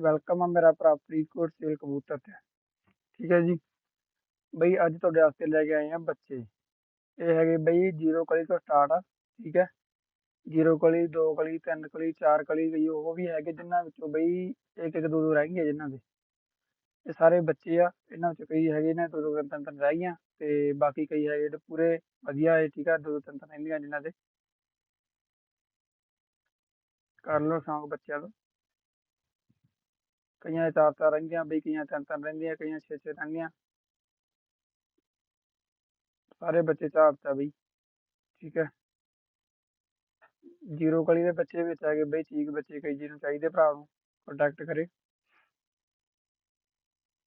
Welcome ਆ ਮੇਰਾ ਭਰਾ ਫਰੀਦਕੋਟ ਸੇਲ ਕਬੂਤਰ ਤੇ। ਠੀਕ ਹੈ ਜੀ। ਬਈ ਅੱਜ ਤੁਹਾਡੇ ਵਾਸਤੇ ਲੈ ਕੇ ਆਏ ਆ ਬੱਚੇ। ਇਹ ਹੈਗੇ ਬਈ ਜ਼ੀਰੋ ਕਲੀ ਤੋਂ ਸਟਾਰਟ ਆ, ਠੀਕ ਹੈ। ਜ਼ੀਰੋ ਕਲੀ, ਦੋ ਕਲੀ, ਤਿੰਨ ਕਲੀ, ਚਾਰ ਕਲੀ ਗਈ ਉਹ ਵੀ ਹੈਗੇ ਜਿਨ੍ਹਾਂ ਵਿੱਚੋਂ ਬਈ ਇੱਕ ਇੱਕ ਦੋ ਦੋ ਰਹਿ ਗਈਆਂ ਜਿਨ੍ਹਾਂ ਦੇ। ਇਹ ਸਾਰੇ ਬੱਚੇ ਆ, ਇਹਨਾਂ ਵਿੱਚੋਂ ਕਈ ਹੈਗੇ ਨੇ, ਦੋ ਦੋ ਤਿੰਨ ਤਿੰਨ ਰਹਿ ਗਈਆਂ ਤੇ ਬਾਕੀ ਕਈ ਹੈਗੇ ਜਿਹੜੇ ਪੂਰੇ ਵਧੀਆ ਹੈ ਠੀਕ ਆ, ਦੋ ਦੋ ਤਿੰਨ ਤਿੰਨ ਰਹਿੰਦੀਆਂ ਜਿਨ੍ਹਾਂ ਦੇ। ਕਰ ਲਓ ਸ਼ੌਂਕ ਬੱਚਿਆਂ ਦਾ ਕਈਆਂ ਦੇ ਚਾਰ ਚਾਰ ਰਹਿੰਦੀਆਂ, ਬਈ ਕਈਆਂ ਤਿੰਨ ਤਿੰਨ ਰਹਿੰਦੀਆਂ, ਕਈਆਂ ਛੇ ਛੇ ਰਹਿੰਦੀਆਂ। ਸਾਰੇ ਬੱਚੇ ਝਾੜ ਚ ਆ ਬਈ, ਠੀਕ ਹੈ। ਜੀਰੋ ਕਲੀ ਦੇ ਬੱਚੇ ਵਿੱਚ ਹੈਗੇ ਬਈ ਠੀਕ ਬੱਚੇ ਕਈ ਜੀ ਨੂੰ ਚਾਹੀਦੇ ਭਰਾ ਨੂੰ ਕੰਟੈਕਟ ਕਰੇ।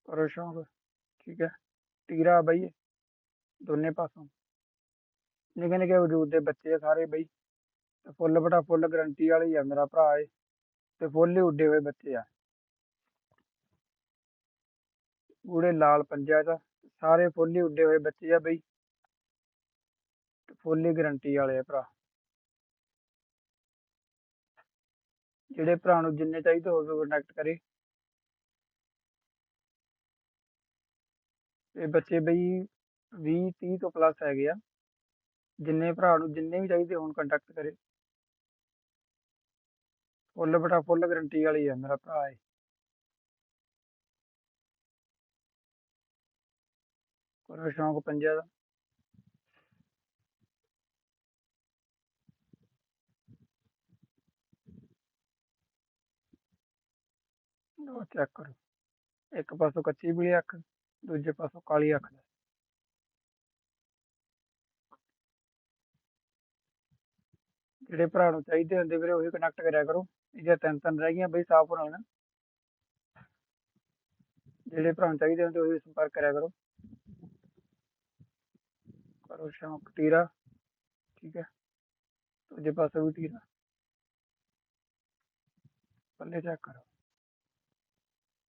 ਕਰੋ ਸ਼ੌਂਕ, ਠੀਕ ਹੈ। ਟੀਰਾ ਬਈ, ਦੋਨੇ ਪਾਸੋਂ। ਨਿੱਕੇ ਨਿੱਕੇ ਵਜੂਦ ਦੇ ਬੱਚੇ ਆ ਸਾਰੇ ਬਈ। ਤੇ ਫੁੱਲ ਬਟਾ ਫੁੱਲ ਗਰੰਟੀ ਵਾਲੀ ਆ ਮੇਰਾ ਭਰਾ ਏ। ਤੇ ਫੁੱਲ ਹੀ ਉੱਡੇ ਹੋਏ ਬੱਚੇ ਆ। ਗੂੜੇ ਲਾਲ ਪੰਜਾ ਚ, ਸਾਰੇ ਫੁੱਲ ਹੀ ਉੱਡੇ ਹੋਏ ਬੱਚੇ ਆ ਬਈ। ਫੁੱਲ ਹੀ ਗਰੰਟੀ ਵਾਲੇ ਆ ਭਰਾ। ਜਿਹੜੇ ਭਰਾ ਨੂੰ ਜਿੰਨੇ ਚਾਹੀਦੇ ਹੋਵੇ ਕੰਟੈਕਟ ਕਰੇ। ਇਹ ਬੱਚੇ ਬਈ 20 30 ਤੋਂ ਪਲੱਸ ਹੈਗੇ ਆ। ਜਿੰਨੇ ਭਰਾ ਨੂੰ ਜਿੰਨੇ ਵੀ ਚਾਹੀਦੇ ਹੋਣ ਕੰਟੈਕਟ ਕਰੇ। ਫੁੱਲ ਬਟਾ ਫੁੱਲ ਗਰੰਟੀ ਵਾਲੀ ਆ ਮੇਰਾ ਭਰਾ ਇਹ। ਕਰੋ ਸ਼ੌਂਕ ਪੰਜਾ ਦਾ। ਲਓ ਚੈੱਕ ਕਰੋ। ਇੱਕ ਪਾਸੋਂ ਕੱਚੀ ਪੀਲੀ ਅੱਖ, ਦੂਜੇ ਪਾਸੋਂ ਕਾਲੀ ਅੱਖ। ਜਿਹੜੇ ਭਰਾ ਨੂੰ ਚਾਹੀਦੇ ਹੁੰਦੇ ਵੀਰੇ, ਉਹੀ ਕਨੈਕਟ ਕਰਿਆ ਕਰੋ। ਇਹ ਤਿੰਨ ਤਿੰਨ ਰਹਿ ਗਈਆਂ ਬਈ, ਸਾਫ਼ ਹੋਣਾ ਜਿਹੜੇ ਭਰਾ ਨੂੰ ਚਾਹੀਦੇ ਹੁੰਦੇ, ਉਹੀ ਸੰਪਰਕ ਕਰਿਆ ਕਰੋ। ਕਰੋ ਸ਼ੌਂਕ ਟੀਰਾ ਠੀਕ ਹੈ? ਦੂਜੇ ਪਾਸੇ ਵੀ ਟੀਰਾ ਪੱਲੇ ਚੈੱਕ ਕਰੋ।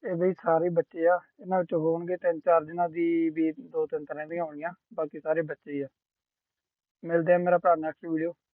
ਇਹ ਬਈ ਸਾਰੇ ਬੱਚੇ ਆ, ਇਹਨਾਂ ਵਿੱਚ ਹੋਣਗੇ ਤਿੰਨ ਚਾਰ ਦਿਨਾਂ ਦੀ ਵੀ ਦੋ ਤਿੰਨ ਤਰ੍ਹਾਂ ਦੀਆਂ ਹੋਣਗੀਆਂ ਬਾਕੀ ਸਾਰੇ ਬੱਚੇ ਆ। ਮਿਲਦੇ ਆ ਮੇਰਾ ਭਰਾ ਨੈਕਸਟ ਵੀਡੀਓ